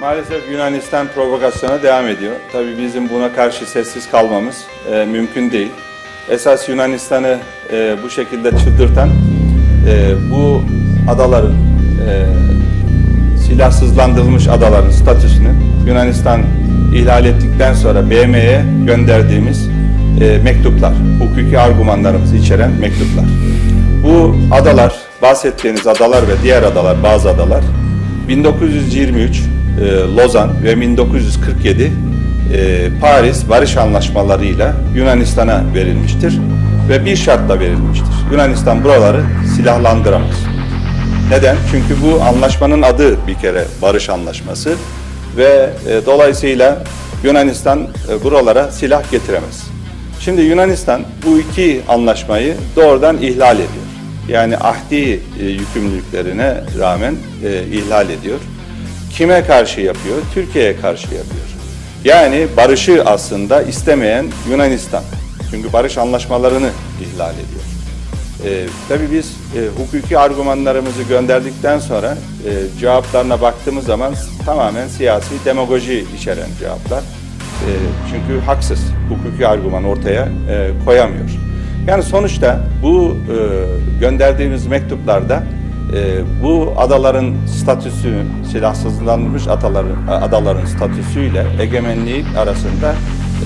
Maalesef Yunanistan provokasyona devam ediyor. Tabii bizim buna karşı sessiz kalmamız e, mümkün değil. Esas Yunanistan'ı e, bu şekilde çıldırtan e, bu adaların e, silahsızlandırılmış adaların statüsünü Yunanistan ihlal ettikten sonra BM'ye gönderdiğimiz e, mektuplar, hukuki argümanlarımızı içeren mektuplar. Bu adalar, bahsettiğiniz adalar ve diğer adalar, bazı adalar 1923 e, Lozan ve 1947 e, Paris Barış Anlaşmaları'yla Yunanistan'a verilmiştir ve bir şartla verilmiştir. Yunanistan buraları silahlandıramaz. Neden? Çünkü bu anlaşmanın adı bir kere barış anlaşması ve e, dolayısıyla Yunanistan buralara silah getiremez. Şimdi Yunanistan bu iki anlaşmayı doğrudan ihlal ediyor. Yani ahdi yükümlülüklerine rağmen ihlal ediyor. Kime karşı yapıyor? Türkiye'ye karşı yapıyor. Yani barışı aslında istemeyen Yunanistan. Çünkü barış anlaşmalarını ihlal ediyor. Ee, tabii biz e, hukuki argümanlarımızı gönderdikten sonra e, cevaplarına baktığımız zaman tamamen siyasi demagoji içeren cevaplar. E, çünkü haksız hukuki argüman ortaya e, koyamıyor. Yani sonuçta bu e, gönderdiğimiz mektuplarda e, bu adaların statüsü, silahsızlandırılmış adaların, adaların statüsüyle egemenliği arasında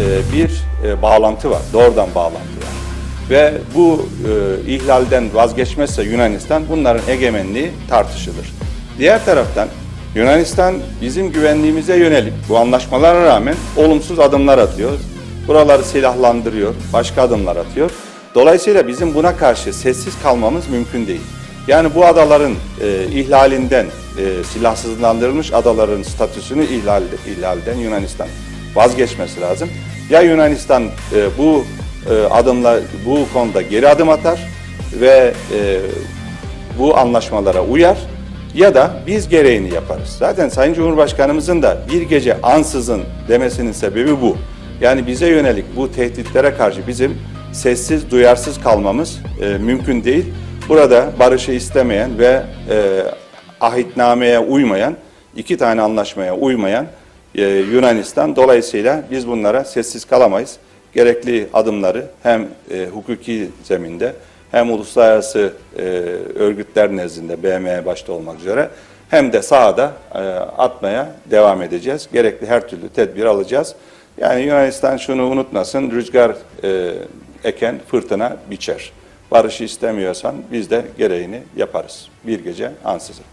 e, bir e, bağlantı var, doğrudan bağlantı var ve bu e, ihlalden vazgeçmezse Yunanistan bunların egemenliği tartışılır. Diğer taraftan Yunanistan bizim güvenliğimize yönelik bu anlaşmalara rağmen olumsuz adımlar atıyor. Buraları silahlandırıyor, başka adımlar atıyor. Dolayısıyla bizim buna karşı sessiz kalmamız mümkün değil. Yani bu adaların e, ihlalinden, e, silahsızlandırılmış adaların statüsünü ihlal, ihlalden Yunanistan vazgeçmesi lazım. Ya Yunanistan e, bu e, adımla bu konuda geri adım atar ve e, bu anlaşmalara uyar ya da biz gereğini yaparız. Zaten Sayın Cumhurbaşkanımızın da bir gece ansızın demesinin sebebi bu. Yani bize yönelik bu tehditlere karşı bizim sessiz, duyarsız kalmamız e, mümkün değil. Burada barışı istemeyen ve e, ahitnameye uymayan, iki tane anlaşmaya uymayan e, Yunanistan. Dolayısıyla biz bunlara sessiz kalamayız gerekli adımları hem e, hukuki zeminde hem uluslararası e, örgütler nezdinde BM başta olmak üzere hem de sahada e, atmaya devam edeceğiz. Gerekli her türlü tedbir alacağız. Yani Yunanistan şunu unutmasın, rüzgar e, eken fırtına biçer. Barışı istemiyorsan biz de gereğini yaparız. Bir gece ansızın.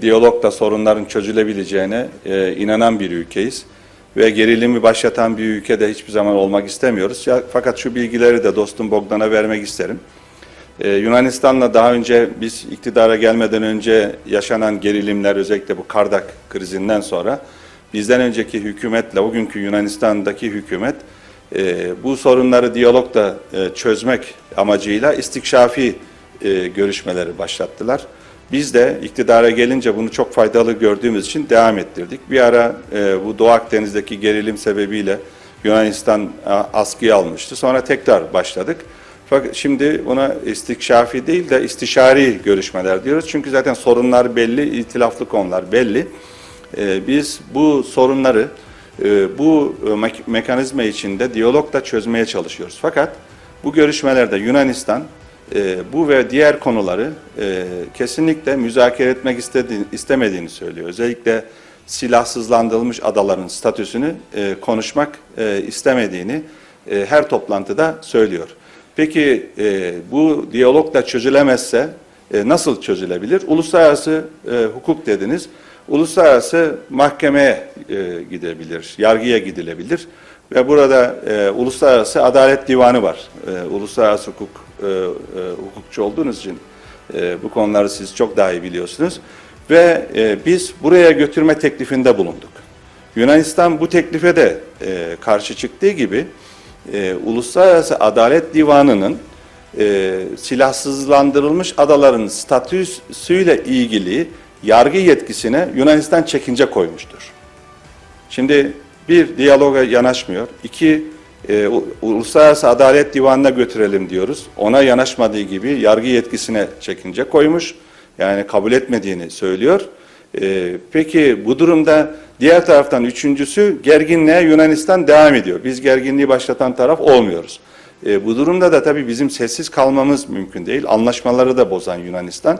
Diyalogla sorunların çözülebileceğine e, inanan bir ülkeyiz ve gerilimi başlatan bir ülkede hiçbir zaman olmak istemiyoruz. Ya, fakat şu bilgileri de dostum Bogdan'a vermek isterim. Ee, Yunanistan'la daha önce biz iktidara gelmeden önce yaşanan gerilimler özellikle bu Kardak krizinden sonra bizden önceki hükümetle bugünkü Yunanistan'daki hükümet e, bu sorunları diyalogla e, çözmek amacıyla istikşafi e, görüşmeleri başlattılar. Biz de iktidara gelince bunu çok faydalı gördüğümüz için devam ettirdik. Bir ara e, bu Doğu Akdeniz'deki gerilim sebebiyle Yunanistan a, askıya almıştı. Sonra tekrar başladık. Fakat şimdi ona istikşafi değil de istişari görüşmeler diyoruz. Çünkü zaten sorunlar belli, itilaflı konular belli. E, biz bu sorunları e, bu e, mek- mekanizma içinde diyalogla çözmeye çalışıyoruz. Fakat bu görüşmelerde Yunanistan e, bu ve diğer konuları e, kesinlikle müzakere etmek istemediğini söylüyor. Özellikle silahsızlandırılmış adaların statüsünü konuşmak istemediğini her toplantıda söylüyor. Peki bu diyalogla çözülemezse nasıl çözülebilir? Uluslararası hukuk dediniz. Uluslararası mahkemeye e, gidebilir, yargıya gidilebilir. Ve burada e, Uluslararası Adalet Divanı var. E, uluslararası hukuk e, e, hukukçu olduğunuz için e, bu konuları siz çok daha iyi biliyorsunuz. Ve e, biz buraya götürme teklifinde bulunduk. Yunanistan bu teklife de e, karşı çıktığı gibi e, Uluslararası Adalet Divanı'nın e, silahsızlandırılmış adaların statüsüyle ilgili yargı yetkisine Yunanistan çekince koymuştur. Şimdi bir diyaloga yanaşmıyor. İki e, Uluslararası Adalet Divanı'na götürelim diyoruz. Ona yanaşmadığı gibi yargı yetkisine çekince koymuş. Yani kabul etmediğini söylüyor. E, peki bu durumda diğer taraftan üçüncüsü gerginliğe Yunanistan devam ediyor. Biz gerginliği başlatan taraf olmuyoruz. E, bu durumda da tabii bizim sessiz kalmamız mümkün değil. Anlaşmaları da bozan Yunanistan.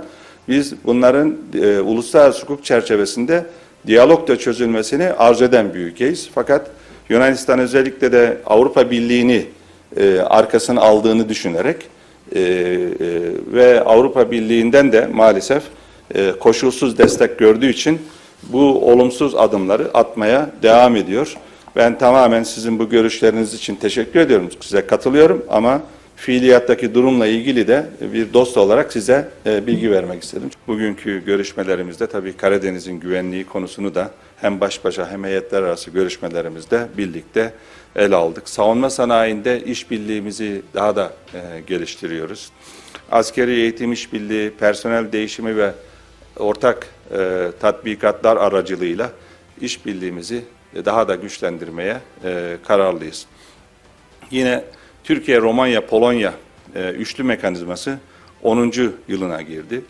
Biz bunların e, uluslararası hukuk çerçevesinde diyalogla çözülmesini arzu eden bir ülkeyiz. Fakat Yunanistan özellikle de Avrupa Birliği'ni e, arkasına aldığını düşünerek e, e, ve Avrupa Birliği'nden de maalesef e, koşulsuz destek gördüğü için bu olumsuz adımları atmaya devam ediyor. Ben tamamen sizin bu görüşleriniz için teşekkür ediyorum. Size katılıyorum ama fiiliyattaki durumla ilgili de bir dost olarak size e, bilgi vermek istedim. Bugünkü görüşmelerimizde tabii Karadeniz'in güvenliği konusunu da hem baş başa hem heyetler arası görüşmelerimizde birlikte ele aldık. Savunma sanayinde işbirliğimizi daha da e, geliştiriyoruz. Askeri eğitim işbirliği, personel değişimi ve ortak e, tatbikatlar aracılığıyla işbirliğimizi daha da güçlendirmeye kararlıyız. Yine Türkiye, Romanya, Polonya e, üçlü mekanizması 10. yılına girdi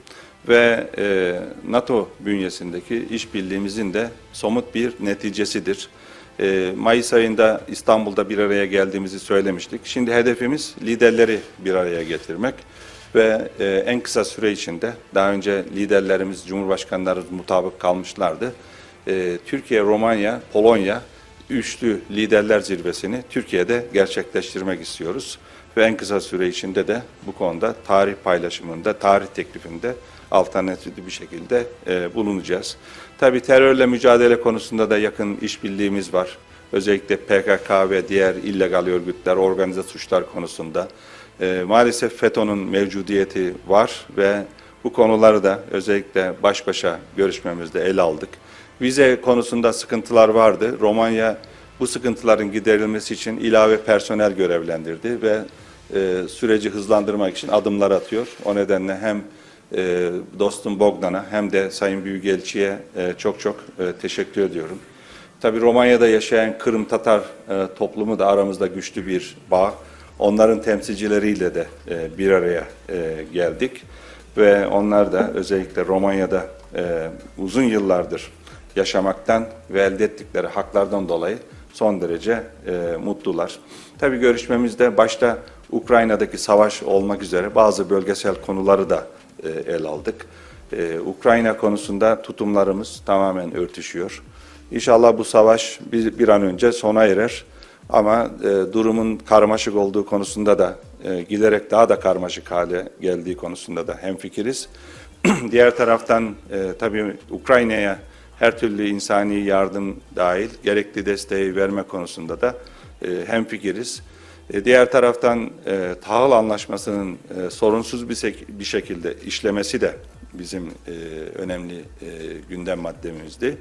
ve e, NATO bünyesindeki işbirliğimizin de somut bir neticesidir. E, Mayıs ayında İstanbul'da bir araya geldiğimizi söylemiştik. Şimdi hedefimiz liderleri bir araya getirmek ve e, en kısa süre içinde daha önce liderlerimiz, cumhurbaşkanlarımız mutabık kalmışlardı. E, Türkiye, Romanya, Polonya üçlü liderler zirvesini Türkiye'de gerçekleştirmek istiyoruz. Ve en kısa süre içinde de bu konuda tarih paylaşımında, tarih teklifinde alternatifli bir şekilde e, bulunacağız. Tabii terörle mücadele konusunda da yakın işbirliğimiz var. Özellikle PKK ve diğer illegal örgütler, organize suçlar konusunda. E, maalesef FETÖ'nün mevcudiyeti var ve bu konuları da özellikle baş başa görüşmemizde ele aldık. Vize konusunda sıkıntılar vardı. Romanya bu sıkıntıların giderilmesi için ilave personel görevlendirdi ve e, süreci hızlandırmak için adımlar atıyor. O nedenle hem e, dostum Bogdan'a hem de Sayın Büyükelçi'ye e, çok çok e, teşekkür ediyorum. Tabii Romanya'da yaşayan Kırım Tatar e, toplumu da aramızda güçlü bir bağ. Onların temsilcileriyle de e, bir araya e, geldik ve onlar da özellikle Romanya'da e, uzun yıllardır yaşamaktan ve elde ettikleri haklardan dolayı son derece e, mutlular. Tabii görüşmemizde başta Ukrayna'daki savaş olmak üzere bazı bölgesel konuları da e, el aldık. E, Ukrayna konusunda tutumlarımız tamamen örtüşüyor. İnşallah bu savaş bir, bir an önce sona erer. Ama e, durumun karmaşık olduğu konusunda da e, giderek daha da karmaşık hale geldiği konusunda da hemfikiriz. Diğer taraftan e, tabii Ukrayna'ya her türlü insani yardım dahil gerekli desteği verme konusunda da e, hemfikiriz. E, diğer taraftan e, tahıl anlaşmasının e, sorunsuz bir, bir şekilde işlemesi de bizim e, önemli e, gündem maddemizdi.